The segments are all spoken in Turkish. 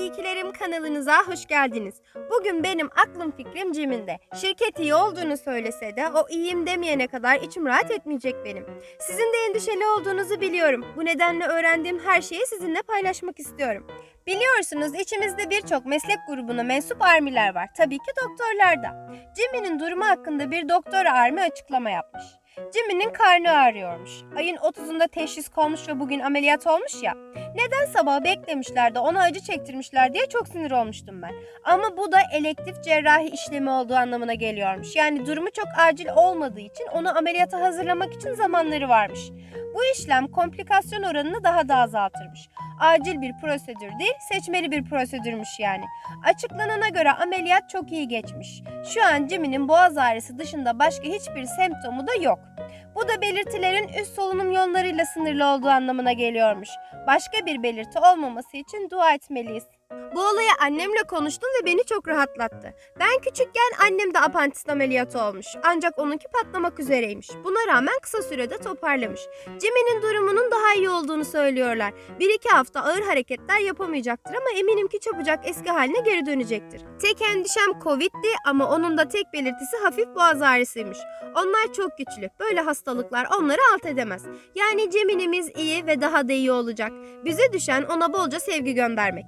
iyikilerim kanalınıza hoş geldiniz. Bugün benim aklım fikrim Cem'inde. Şirket iyi olduğunu söylese de o iyiyim demeyene kadar içim rahat etmeyecek benim. Sizin de endişeli olduğunuzu biliyorum. Bu nedenle öğrendiğim her şeyi sizinle paylaşmak istiyorum. Biliyorsunuz içimizde birçok meslek grubuna mensup armiler var. Tabii ki doktorlar da. Jimmy'nin durumu hakkında bir doktor armi açıklama yapmış. Jimmy'nin karnı ağrıyormuş. Ayın 30'unda teşhis konmuş ve bugün ameliyat olmuş ya. Neden sabah beklemişler de ona acı çektirmişler diye çok sinir olmuştum ben. Ama bu da elektif cerrahi işlemi olduğu anlamına geliyormuş. Yani durumu çok acil olmadığı için onu ameliyata hazırlamak için zamanları varmış. Bu işlem komplikasyon oranını daha da azaltırmış. Acil bir prosedür değil, seçmeli bir prosedürmüş yani. Açıklanana göre ameliyat çok iyi geçmiş. Şu an Jimmy'nin boğaz ağrısı dışında başka hiçbir semptomu da yok. Bu da belirtilerin üst solunum yollarıyla sınırlı olduğu anlamına geliyormuş. Başka bir belirti olmaması için dua etmeliyiz. Bu olayı annemle konuştum ve beni çok rahatlattı. Ben küçükken annem de apantis ameliyatı olmuş. Ancak onunki patlamak üzereymiş. Buna rağmen kısa sürede toparlamış. Jimmy'nin durumunun daha iyi olduğunu söylüyorlar. Bir iki hafta ağır hareketler yapamayacaktır ama eminim ki çabucak eski haline geri dönecektir. Tek endişem Covid'di ama onun da tek belirtisi hafif boğaz ağrısıymış. Onlar çok güçlü. Böyle hastalıklar onları alt edemez. Yani Cemil'imiz iyi ve daha da iyi olacak. Bize düşen ona bolca sevgi göndermek.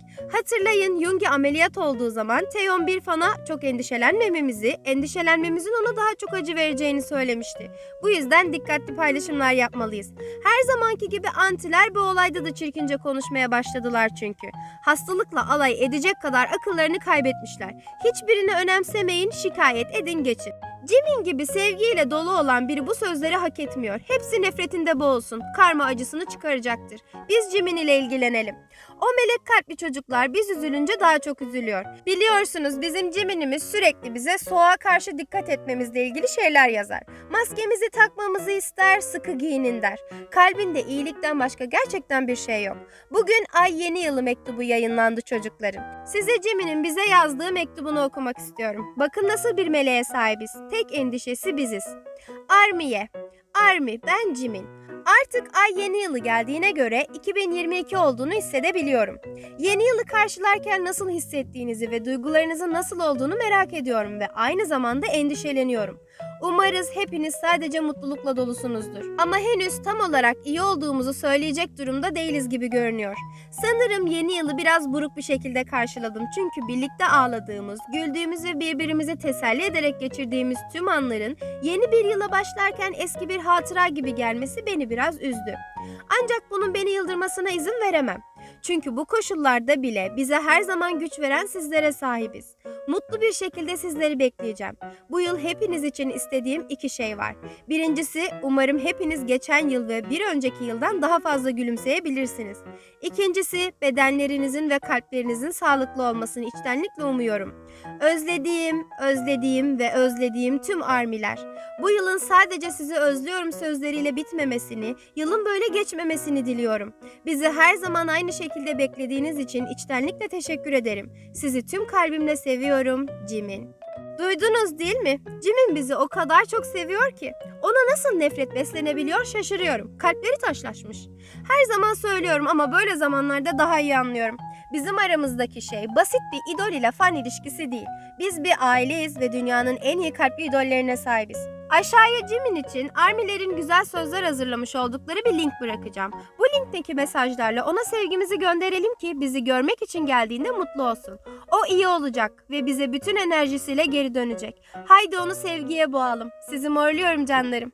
Hatırlayın Yungi ameliyat olduğu zaman T11 fana çok endişelenmememizi, endişelenmemizin ona daha çok acı vereceğini söylemişti. Bu yüzden dikkatli paylaşımlar yapmalıyız. Her zamanki gibi antiler bu olayda da çirkince konuşmaya başladılar çünkü. Hastalıkla alay edecek kadar akıllarını kaybetmişler. Hiçbirini önemsemeyin, şikayet edin geçin. Jimin gibi sevgiyle dolu olan biri bu sözleri hak etmiyor. Hepsi nefretinde boğulsun. Karma acısını çıkaracaktır. Biz Jimin ile ilgilenelim. O melek kalpli çocuklar biz üzülünce daha çok üzülüyor. Biliyorsunuz bizim Jimin'imiz sürekli bize soğuğa karşı dikkat etmemizle ilgili şeyler yazar. Maskemizi takmamızı ister, sıkı giyinin der. Kalbinde iyilikten başka gerçekten bir şey yok. Bugün Ay Yeni Yılı mektubu yayınlandı çocukların. Size Jimin'in bize yazdığı mektubunu okumak istiyorum. Bakın nasıl bir meleğe sahibiz. Tek endişesi biziz. Armiye. Army, ben Jimin. Artık ay yeni yılı geldiğine göre 2022 olduğunu hissedebiliyorum. Yeni yılı karşılarken nasıl hissettiğinizi ve duygularınızın nasıl olduğunu merak ediyorum ve aynı zamanda endişeleniyorum. Umarız hepiniz sadece mutlulukla dolusunuzdur. Ama henüz tam olarak iyi olduğumuzu söyleyecek durumda değiliz gibi görünüyor. Sanırım yeni yılı biraz buruk bir şekilde karşıladım. Çünkü birlikte ağladığımız, güldüğümüz ve birbirimizi teselli ederek geçirdiğimiz tüm anların yeni bir yıla başlarken eski bir hatıra gibi gelmesi beni biraz üzdü. Ancak bunun beni yıldırmasına izin veremem. Çünkü bu koşullarda bile bize her zaman güç veren sizlere sahibiz. Mutlu bir şekilde sizleri bekleyeceğim. Bu yıl hepiniz için istediğim iki şey var. Birincisi umarım hepiniz geçen yıl ve bir önceki yıldan daha fazla gülümseyebilirsiniz. İkincisi bedenlerinizin ve kalplerinizin sağlıklı olmasını içtenlikle umuyorum. Özlediğim, özlediğim ve özlediğim tüm armiler. Bu yılın sadece sizi özlüyorum sözleriyle bitmemesini, yılın böyle geçmemesini diliyorum. Bizi her zaman aynı şekilde beklediğiniz için içtenlikle teşekkür ederim. Sizi tüm kalbimle seviyorum, Jimin. Duydunuz değil mi? Jimin bizi o kadar çok seviyor ki. Ona nasıl nefret beslenebiliyor şaşırıyorum. Kalpleri taşlaşmış. Her zaman söylüyorum ama böyle zamanlarda daha iyi anlıyorum. Bizim aramızdaki şey basit bir idol ile fan ilişkisi değil. Biz bir aileyiz ve dünyanın en iyi kalpli idollerine sahibiz. Aşağıya Jimin için Armilerin güzel sözler hazırlamış oldukları bir link bırakacağım. Bu linkteki mesajlarla ona sevgimizi gönderelim ki bizi görmek için geldiğinde mutlu olsun. O iyi olacak ve bize bütün enerjisiyle geri dönecek. Haydi onu sevgiye boğalım. Sizi morluyorum canlarım.